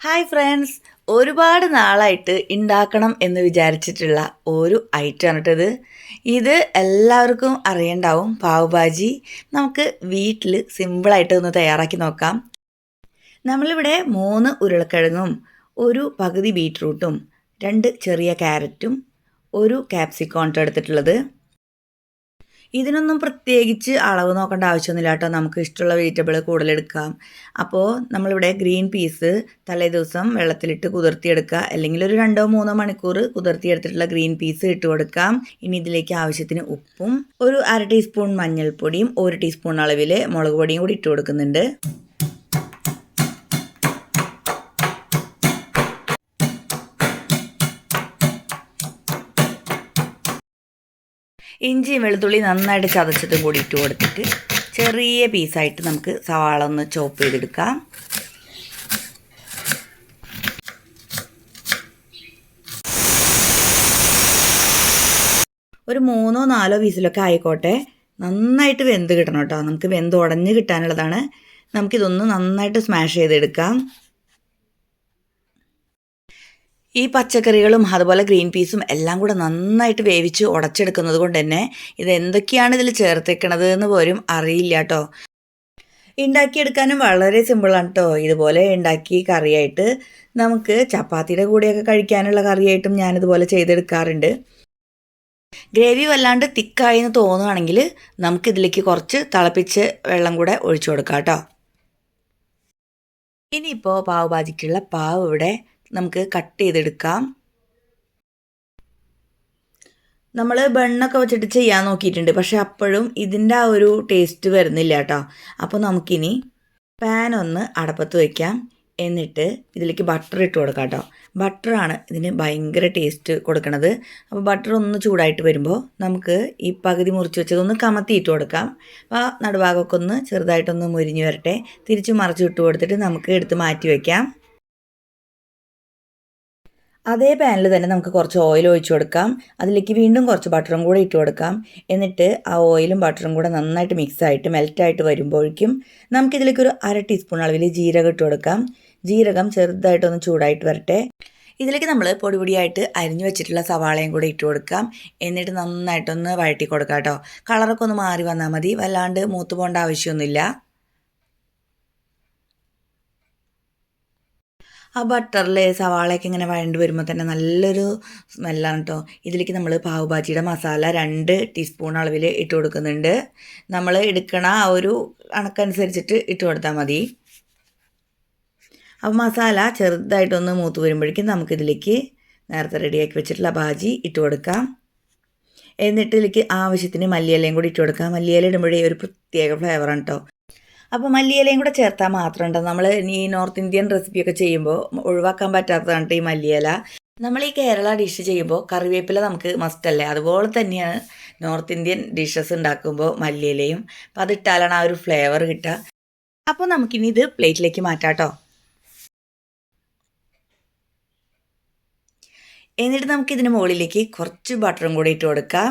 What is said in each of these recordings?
Hi friends. ഒരുപാട് നാളായിട്ട് ഉണ്ടാക്കണം എന്ന് വിചാരിച്ചിട്ടുള്ള ഒരു ഐറ്റമാണ് കേട്ടോ ഇത്. ഇത് എല്ലാവർക്കും അറിയണ്ടാവും പാവ് ഭാജി നമുക്ക് വീട്ടിൽ സിമ്പിളായിട്ട് ഒന്ന് തയ്യാറാക്കി നോക്കാം. നമ്മളിവിടെ മൂന്ന് ഉരുളക്കിഴങ്ങും ഒരു പകുതി ബീറ്റ്റൂട്ടും രണ്ട് ചെറിയ ക്യാരറ്റും ഒരു ക്യാപ്സിക്കോൺ എടുത്തിട്ടുള്ളത്. ഇതിനൊന്നും പ്രത്യേകിച്ച് അളവ് നോക്കേണ്ട ആവശ്യമൊന്നുമില്ല കേട്ടോ. നമുക്ക് ഇഷ്ടമുള്ള വെജിറ്റബിൾ കൂടുതലെടുക്കാം. അപ്പോൾ നമ്മളിവിടെ ഗ്രീൻ പീസ് തലേ ദിവസം വെള്ളത്തിലിട്ട് കുതിർത്തിയെടുക്കുക. അല്ലെങ്കിൽ ഒരു രണ്ടോ മൂന്നോ മണിക്കൂർ കുതിർത്തിയെടുത്തിട്ടുള്ള ഗ്രീൻ പീസ് ഇട്ട് കൊടുക്കാം. ഇനി ഇതിലേക്ക് ആവശ്യത്തിന് ഉപ്പും ഒരു അര ടീസ്പൂൺ മഞ്ഞൾപ്പൊടിയും ഒരു ടീസ്പൂൺ അളവിൽ മുളക് പൊടിയും കൂടി ഇട്ട് കൊടുക്കുന്നുണ്ട്. ഇഞ്ചിയും വെളുത്തുള്ളി നന്നായിട്ട് ചതച്ചതും കൂടി ഇട്ട് കൊടുത്തിട്ട് ചെറിയ പീസായിട്ട് നമുക്ക് സവാള ഒന്ന് ചോപ്പ് ചെയ്തെടുക്കാം. ഒരു മൂന്നോ നാലോ പീസിലൊക്കെ ആയിക്കോട്ടെ. നന്നായിട്ട് വെന്ത് കിട്ടണം കേട്ടോ. നമുക്ക് വെന്ത് ഉടഞ്ഞ് കിട്ടാനുള്ളതാണ്. നമുക്കിതൊന്ന് നന്നായിട്ട് സ്മാഷ് ചെയ്തെടുക്കാം. ഈ പച്ചക്കറികളും അതുപോലെ ഗ്രീൻ പീസും എല്ലാം കൂടെ നന്നായിട്ട് വേവിച്ച് ഉടച്ചെടുക്കുന്നത് കൊണ്ട് തന്നെ ഇത് എന്തൊക്കെയാണ് ഇതിൽ ചേർത്തേക്കണത് എന്ന് പോലും അറിയില്ല കേട്ടോ. ഉണ്ടാക്കിയെടുക്കാനും വളരെ സിമ്പിളാണ് കേട്ടോ ഇതുപോലെ ഉണ്ടാക്കി കറിയായിട്ട് നമുക്ക് ചപ്പാത്തിയുടെ കൂടെയൊക്കെ കഴിക്കാനുള്ള കറിയായിട്ടും ഞാനിതുപോലെ ചെയ്തെടുക്കാറുണ്ട്. ഗ്രേവി വല്ലാണ്ട് തിക്കായി എന്ന് തോന്നുകയാണെങ്കിൽ നമുക്കിതിലേക്ക് കുറച്ച് തിളപ്പിച്ച് വെള്ളം കൂടെ ഒഴിച്ചു കൊടുക്കാം കേട്ടോ ഇനിയിപ്പോൾ പാവ് ഭാജിക്കുള്ള പാവ് ഇവിടെ നമുക്ക് കട്ട് ചെയ്തെടുക്കാം. നമ്മൾ ബണ്ണൊക്കെ വെച്ചിട്ട് ചെയ്യാൻ നോക്കിയിട്ടുണ്ട്. പക്ഷെ അപ്പോഴും ഇതിന്റെ ആ ഒരു ടേസ്റ്റ് വരുന്നില്ല കേട്ടോ. അപ്പോൾ നമുക്കിനി പാൻ ഒന്ന് അടപ്പത്ത് വയ്ക്കാം എന്നിട്ട് ഇതിലേക്ക് ബട്ടർ ഇട്ട് കൊടുക്കാം കേട്ടോ. ബട്ടറാണ് ഇതിന് ഭയങ്കര ടേസ്റ്റ് കൊടുക്കണത്. അപ്പോൾ ബട്ടർ ഒന്ന് ചൂടായിട്ട് വരുമ്പോൾ നമുക്ക് ഈ പകുതി മുറിച്ച് വെച്ചതൊന്ന് കമത്തി ഇട്ട് കൊടുക്കാം. അപ്പോൾ നടുഭാഗമൊക്കെ ഒന്ന് ചെറുതായിട്ടൊന്ന് മുരിഞ്ഞ് വരട്ടെ. തിരിച്ച് മറിച്ച് ഇട്ട് കൊടുത്തിട്ട് നമുക്ക് എടുത്ത് മാറ്റി വയ്ക്കാം അതേ പാനിൽ തന്നെ നമുക്ക് കുറച്ച് ഓയിൽ ഒഴിച്ചു കൊടുക്കാം. അതിലേക്ക് വീണ്ടും കുറച്ച് ബട്ടറും കൂടെ ഇട്ട് കൊടുക്കാം. എന്നിട്ട് ആ ഓയിലും ബട്ടറും കൂടെ നന്നായിട്ട് മിക്സായിട്ട് മെൽറ്റായിട്ട് വരുമ്പോഴേക്കും നമുക്കിതിലേക്ക് ഒരു അര ടീസ്പൂൺ അളവിൽ ജീരകം ഇട്ട് കൊടുക്കാം. ജീരകം ചെറുതായിട്ടൊന്ന് ചൂടായിട്ട് വരട്ടെ. ഇതിലേക്ക് നമ്മൾ പൊടിപൊടിയായിട്ട് അരിഞ്ഞു വെച്ചിട്ടുള്ള സവാളയും കൂടെ ഇട്ട് കൊടുക്കാം. എന്നിട്ട് നന്നായിട്ടൊന്ന് വഴറ്റി കൊടുക്കാം കേട്ടോ. കളറൊക്കെ ഒന്ന് മാറി വന്നാൽ മതി. വല്ലാണ്ട് മൂത്ത് പോകേണ്ട ആവശ്യമൊന്നുമില്ല. ആ ബട്ടറിൽ സവാളയൊക്കെ ഇങ്ങനെ വഴണ്ട് വരുമ്പോൾ തന്നെ നല്ലൊരു സ്മെല്ലാണ് കേട്ടോ ഇതിലേക്ക് നമ്മൾ പാവ് ഭാജിയുടെ മസാല രണ്ട് ടീസ്പൂൺ അളവിൽ ഇട്ട് കൊടുക്കുന്നുണ്ട്. നമ്മൾ എടുക്കണ ആ ഒരു കണക്കനുസരിച്ചിട്ട് ഇട്ട് കൊടുത്താൽ മതി. അപ്പോൾ മസാല ചെറുതായിട്ടൊന്ന് മൂത്ത് വരുമ്പോഴേക്കും നമുക്കിതിലേക്ക് നേരത്തെ റെഡിയാക്കി വെച്ചിട്ടുള്ള ഭാജി ഇട്ട് കൊടുക്കാം. എന്നിട്ട് ഇതിലേക്ക് ആവശ്യത്തിന് മല്ലിയിലയും കൂടി ഇട്ട് കൊടുക്കാം. മല്ലിയില ഇടുമ്പോഴേ ഒരു പ്രത്യേക ഫ്ലേവറാണ് കേട്ടോ അപ്പോൾ മല്ലിയിലയും കൂടെ ചേർത്താൽ മാത്രമുണ്ട്. നമ്മൾ ഈ നോർത്ത് ഇന്ത്യൻ റെസിപ്പിയൊക്കെ ചെയ്യുമ്പോൾ ഒഴിവാക്കാൻ പറ്റാത്തതാണ് ഈ മല്ലിയില. നമ്മൾ ഈ കേരള ഡിഷ് ചെയ്യുമ്പോൾ കറിവേപ്പില നമുക്ക് മസ്റ്റ് അല്ലേ? അതുപോലെ തന്നെയാണ് നോർത്ത് ഇന്ത്യൻ ഡിഷസ് ഉണ്ടാക്കുമ്പോൾ മല്ലിയിലയും. അപ്പോൾ അതിട്ടാലാണ് ആ ഒരു ഫ്ലേവർ കിട്ടുക. അപ്പോൾ നമുക്കിനി ഇത് പ്ലേറ്റിലേക്ക് മാറ്റാം കേട്ടോ എന്നിട്ട് നമുക്കിതിന് മുകളിലേക്ക് കുറച്ച് ബട്ടറും കൂടി ഇട്ട് കൊടുക്കാം.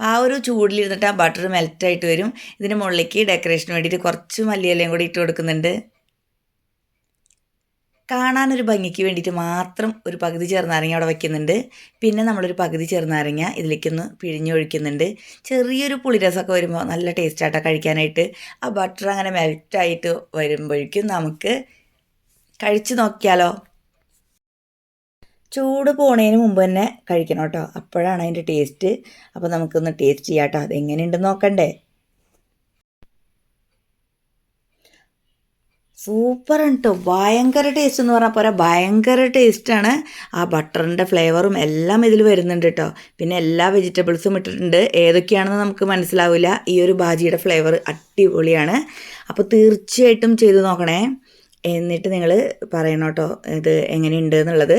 ആ ഒരു ചൂടിലിരുന്നിട്ട് ആ ബട്ടർ മെൽറ്റായിട്ട് വരും. ഇതിന് മുകളിലേക്ക് ഡെക്കറേഷന് വേണ്ടിയിട്ട് കുറച്ച് മല്ലിയിലയും കൂടി ഇട്ട് കൊടുക്കുന്നുണ്ട്. കാണാനൊരു ഭംഗിക്ക് വേണ്ടിയിട്ട് മാത്രം ഒരു പകുതി ചെറുനാരങ്ങ അവിടെ വയ്ക്കുന്നുണ്ട് പിന്നെ നമ്മളൊരു പകുതി ചെറുനാരങ്ങ ഇതിലേക്കൊന്ന് പിഴിഞ്ഞൊഴിക്കുന്നുണ്ട് ചെറിയൊരു പുളിരസമൊക്കെ വരുമ്പോൾ നല്ല ടേസ്റ്റായിട്ടാണ് കഴിക്കാനായിട്ട്. ആ ബട്ടർ അങ്ങനെ മെൽറ്റായിട്ട് വരുമ്പോഴേക്കും നമുക്ക് കഴിച്ചു നോക്കിയാലോ? ചൂട് പോണതിന് മുമ്പ് തന്നെ കഴിക്കണം കേട്ടോ. അപ്പോഴാണ് അതിന്റെ ടേസ്റ്റ് അപ്പോൾ നമുക്കൊന്ന് ടേസ്റ്റ് ചെയ്യാം കേട്ടോ അതെങ്ങനെയുണ്ടെന്ന് നോക്കണ്ടേ? സൂപ്പർ കേട്ടോ ഭയങ്കര ടേസ്റ്റ് എന്ന് പറഞ്ഞാൽ പോരാ. ഭയങ്കര ടേസ്റ്റാണ് ആ ബട്ടറിന്റെ ഫ്ലേവറും എല്ലാം ഇതിൽ വരുന്നുണ്ട് കേട്ടോ. പിന്നെ എല്ലാ വെജിറ്റബിൾസും ഇട്ടിട്ടുണ്ട്. ഏതൊക്കെയാണെന്ന് നമുക്ക് മനസ്സിലാവില്ല. ഈ ഒരു ഭാജിയുടെ ഫ്ലേവർ അടിപൊളിയാണ്. അപ്പോൾ തീർച്ചയായിട്ടും ചെയ്ത് നോക്കണേ. എന്നിട്ട് നിങ്ങൾ പറയണം ഇത് എങ്ങനെയുണ്ട് എന്നുള്ളത്.